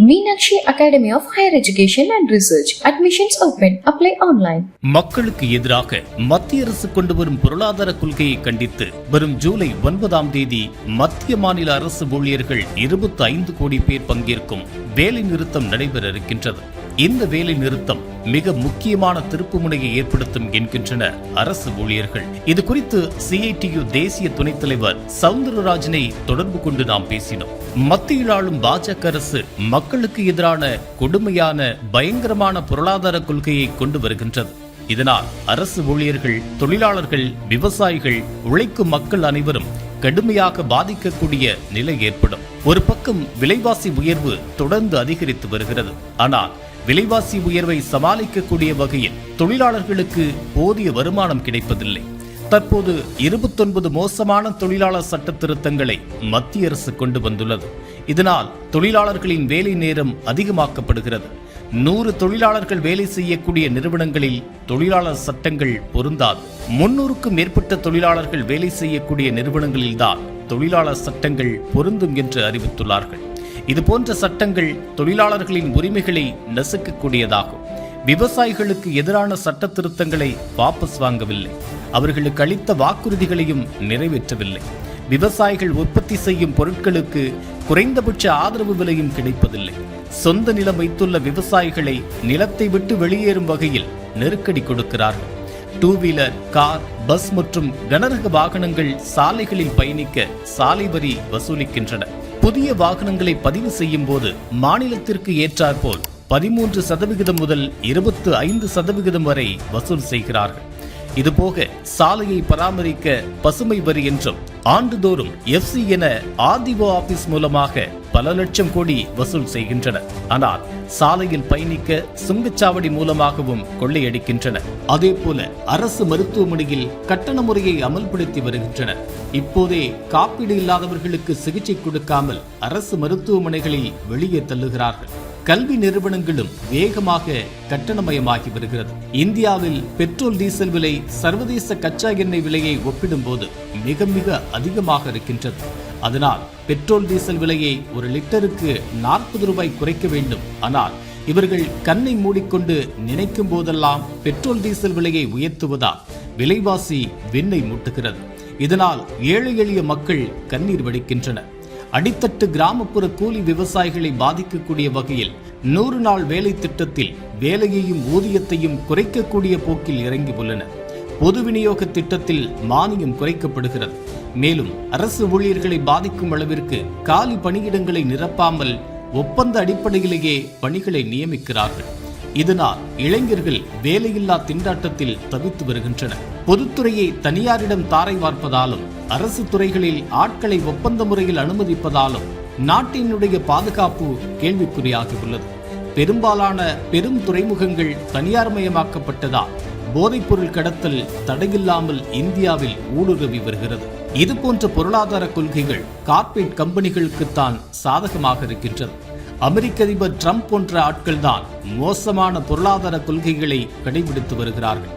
Meenakshi academy of higher education and research admissions open apply online மக்களுக்கு எதிராக மத்திய அரசு கொண்டு வரும் பொருளாதார கொள்கையை கண்டித்து வரும் ஜூலை ஒன்பதாம் தேதி மத்திய மாநில அரசு ஊழியர்கள் இருபத்தி ஐந்து கோடி பேர் பங்கேற்கும் வேலை நிறுத்தம் நடைபெற இருக்கின்றது. இந்த வேலை நிறுத்தம் மிக முக்கியமான திருப்புமுனையை ஏற்படுத்தும் என்கின்றனர் அரசு ஊழியர்கள். இது குறித்து சிஐடியு தேசிய துணைத் தலைவர் சவுந்தரராஜனை தொடர்பு கொண்டு நாம் பேசினோம். மத்தியில் ஆளும் பாஜக அரசு மக்களுக்கு எதிரான கொடுமையான பயங்கரமான பொருளாதார கொள்கையை கொண்டு வருகின்றது. இதனால் அரசு ஊழியர்கள் தொழிலாளர்கள் விவசாயிகள் உழைக்கும் மக்கள் அனைவரும் கடுமையாக பாதிக்கக்கூடிய நிலை ஏற்படும். ஒரு பக்கம் விலைவாசி உயர்வு தொடர்ந்து அதிகரித்து வருகிறது. ஆனால் விலைவாசி உயர்வை சமாளிக்கக்கூடிய வகையில் தொழிலாளர்களுக்கு போதிய வருமானம் கிடைப்பதில்லை. தற்போது இருபத்தொன்பது மோசமான தொழிலாளர் சட்ட திருத்தங்களை மத்திய அரசு கொண்டு வந்துள்ளது. இதனால் தொழிலாளர்களின் வேலை நேரம் அதிகமாக்கப்படுகிறது. நூறு தொழிலாளர்கள் வேலை செய்யக்கூடிய நிறுவனங்களில் தொழிலாளர் சட்டங்கள் பொருந்தாது. முன்னூறுக்கும் மேற்பட்ட தொழிலாளர்கள் வேலை செய்யக்கூடிய நிறுவனங்களில்தான் தொழிலாளர் சட்டங்கள் பொருந்தும் என்று அறிவித்துள்ளார்கள். இது போன்ற சட்டங்கள் தொழிலாளர்களின் உரிமைகளை நசுக்கக்கூடியதாகும். விவசாயிகளுக்கு எதிரான சட்ட திருத்தங்களை வாபஸ் வாங்கவில்லை. அவர்களுக்கு அளித்த வாக்குறுதிகளையும் நிறைவேற்றவில்லை. விவசாயிகள் உற்பத்தி செய்யும் பொருட்களுக்கு குறைந்தபட்ச ஆதரவு விலையும் கிடைப்பதில்லை. சொந்த நிலம் வைத்துள்ள விவசாயிகளை நிலத்தை விட்டு வெளியேறும் வகையில் நெருக்கடி கொடுக்கிறார்கள். டூ வீலர் கார் பஸ் மற்றும் கனரக வாகனங்கள் சாலைகளில் பயணிக்க சாலை வரி வசூலிக்கின்றன. புதிய வாகனங்களை பதிவு செய்யும் போது மாநிலத்திற்கு ஏற்றாற்போல் பதிமூன்று சதவிகிதம் முதல் இருபத்து ஐந்து சதவிகிதம் வரை வசூல் செய்கிறார்கள். இதுபோக சாலையை பராமரிக்க பசுமை வரி என்றும் ஆண்டுதோறும் எஃப்சி என ஆர்டிஓ ஆபீஸ் மூலமாக பல லட்சம் கோடி வசூல் செய்கின்றனர். ஆனால் சாலையில் பயணிக்க சுங்கச்சாவடி மூலமாகவும் கொள்ளையடிக்கின்றனர் அதே போல அரசு மருத்துவமனையில் கட்டண முறையை அமல்படுத்தி வருகின்றனர். இப்போதே காப்பீடு இல்லாதவர்களுக்கு சிகிச்சை கொடுக்காமல் அரசு மருத்துவமனைகளில் வெளியே தள்ளுகிறார்கள். கல்வி நிறுவனங்களும் வேகமாக கட்டணமயமாகி வருகிறது. இந்தியாவில் பெட்ரோல் டீசல் விலை சர்வதேச கச்சா எண்ணெய் விலையை ஒப்பிடும்போது மிக மிக அதிகமாக இருக்கின்றது. அதனால் பெட்ரோல் டீசல் விலையை ஒரு லிட்டருக்கு நாற்பது ரூபாய் குறைக்க வேண்டும். ஆனால் இவர்கள் கண்ணை மூடிக்கொண்டு நினைக்கும் போதெல்லாம் பெட்ரோல் டீசல் விலையை உயர்த்துவதால் விலைவாசி விண்ணை முட்டுகிறது. இதனால் ஏழை எளிய மக்கள் கண்ணீர் வடிக்கின்றனர். அடித்தட்டு கிராமப்புற கூலி விவசாயிகளை பாதிக்கக்கூடிய வகையில் நூறு நாள் வேலை திட்டத்தில் வேலையையும் ஊதியத்தையும் குறைக்கக்கூடிய போக்கில் இறங்கி உள்ளனர் பொது விநியோக திட்டத்தில் மானியம் குறைக்கப்படுகிறது. மேலும் அரசு ஊழியர்களை பாதிக்கும் அளவிற்கு காலி பணியிடங்களை நிரப்பாமல் ஒப்பந்த அடிப்படையிலேயே பணிகளை நியமிக்கிறார்கள். இதனால் இளைஞர்கள் வேலையில்லா திண்டாட்டத்தில் தவித்து வருகின்றனர். பொதுத்துறையை தனியாரிடம் தாரை வார்ப்பதாலும் அரசு துறைகளில் ஆட்களை ஒப்பந்த முறையில் அனுமதிப்பதாலும் நாட்டினுடைய பாதுகாப்பு கேள்விக்குறியாகியுள்ளது பெரும்பாலான பெரும் துறைமுகங்கள் தனியார்மயமாக்கப்பட்டதால் போதைப்பொருள் கடத்தல் தடையில்லாமல் இந்தியாவில் ஊடுருவி வருகிறது. இது போன்ற பொருளாதார கொள்கைகள் கார்ப்பரேட் கம்பெனிகளுக்குத்தான் சாதகமாக இருக்கின்றது. அமெரிக்க அதிபர் ட்ரம்ப் போன்ற ஆட்கள்தான் மோசமான பொருளாதார கொள்கைகளை கடைபிடித்து வருகிறார்கள்.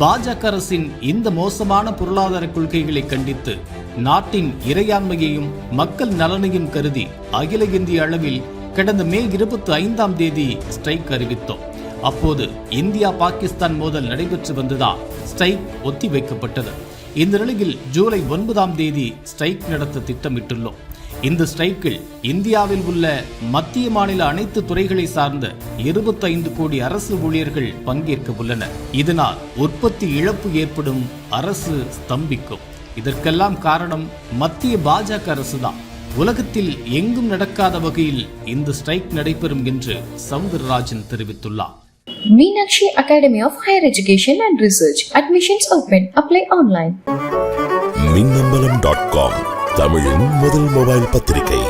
பாஜக அரசின் இந்த மோசமான பொருளாதார கொள்கைகளை கண்டித்து நாட்டின் இறையாண்மையையும் மக்கள் நலனையும் கருதி அகில இந்திய அளவில் கடந்த மே இருபத்தி ஐந்தாம் தேதி ஸ்ட்ரைக் அறிவித்தோம். அப்போது இந்தியா பாகிஸ்தான் மோதல் நடைபெற்று வந்ததால் ஸ்ட்ரைக் ஒத்திவைக்கப்பட்டது. இந்த நிலையில் ஜூலை ஒன்பதாம் தேதி ஸ்ட்ரைக் நடத்த திட்டமிட்டுள்ளோம். இந்த ஸ்ட்ரைக்கில் இந்தியாவில் உள்ள மத்திய மாநில அனைத்து துறைகளை சார்ந்த இருபத்தைந்து கோடி அரசு ஊழியர்கள் பங்கேற்க உள்ளனர். இதனால் உற்பத்தி இழப்பு ஏற்படும் அரசு ஸ்தம்பிக்கும். இதற்கெல்லாம் காரணம் மத்திய பாஜக அரசுதான். உலகத்தில் எங்கும் நடக்காத வகையில் இந்த ஸ்ட்ரைக் நடைபெறும் என்று சவுந்தரராஜன் தெரிவித்துள்ளார். Meenakshi Academy of Higher Education and Research. Admissions open. Apply online. Minnambalam dot com தமிழின் முதல் மொபைல் பத்திரிகை